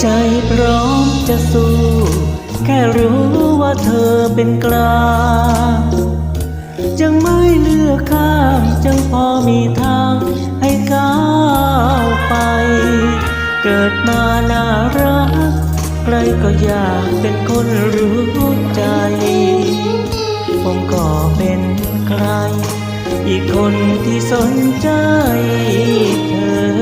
ใจพร้อมจะสู้ แค่รู้ว่าเธอเป็นกลางจึงไม่เลือกข้างจึงพอมีทางให้ก้าวไป เกิดมาน่ารัก ใครก็อยากเป็นคนรู้ใจ ผมก็เป็นใคร อีกคนที่สนใจเธอ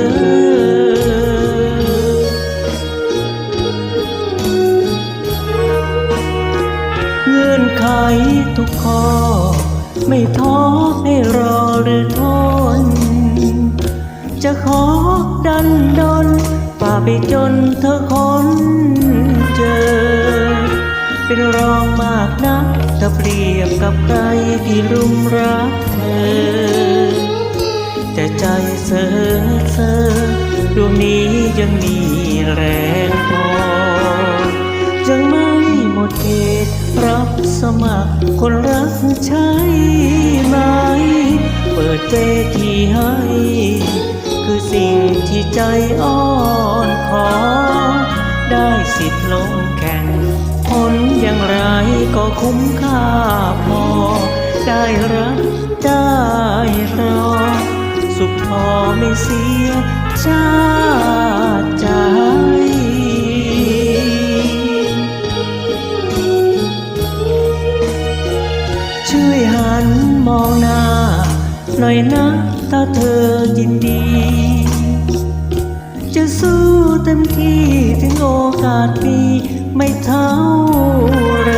อนไขทุกข้อ ไม่ท้อให้รอหรือทน จะขอดันดนฝ่าไปจนเธอคนเจอ เป็นรองมากนักถ้าเปรียบกับใครที่รุมรักเธอ แต่ใจเซ่อเซ่อดวงนี้ยังมีแรงพอ เขตรับสมัครคนรักใช่ไหม เปิดเวทีให้ คือสิ่งที่ใจอ้อนขอ ได้สิทธิ์ลงแข่งผลอย่างไรก็คุ้มค่าพอ ได้รับได้รอ สุขพอไม่เสียชา หน่อยนะถ้าเธอยินดี จะสู้เต็มที่ถึงโอกาสมีไม่เท่าไร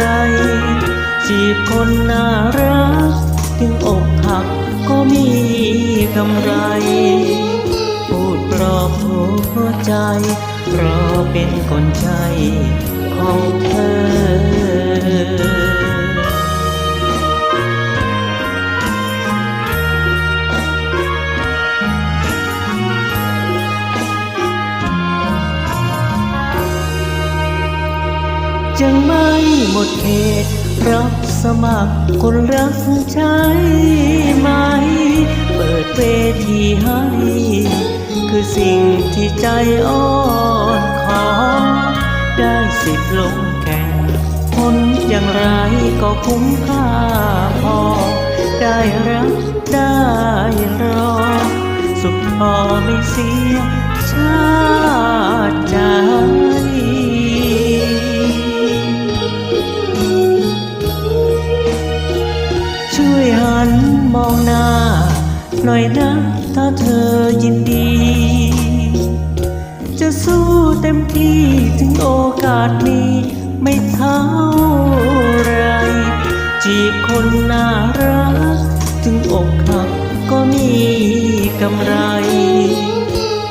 จีบคนน่ารัก ถึงอกหักก็มีกำไร พูดปลอบหัวใจรอเป็นคนใจของเธอ ยังไม่หมดเขตรับสมัครคนรักใช่ไหม เปิดเวทีให้ คือสิ่งที่ใจอ้อนขอ ได้สิทธิ์ลงแข่งผลอย่างไรก็คุ้มค่าพอ ได้รับได้รอ สุขพอไม่เสียชาติจช่ หน่อยนะถ้าเธอยินดี จะสู้เต็มที่ถึงโอกาสมีไม่เท่าไร จีบคนน่ารัก ถึงอกหักก็มีกำไร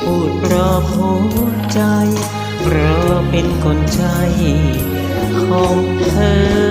พูดปลอบหัวใจเราเป็นคนใจของเธอ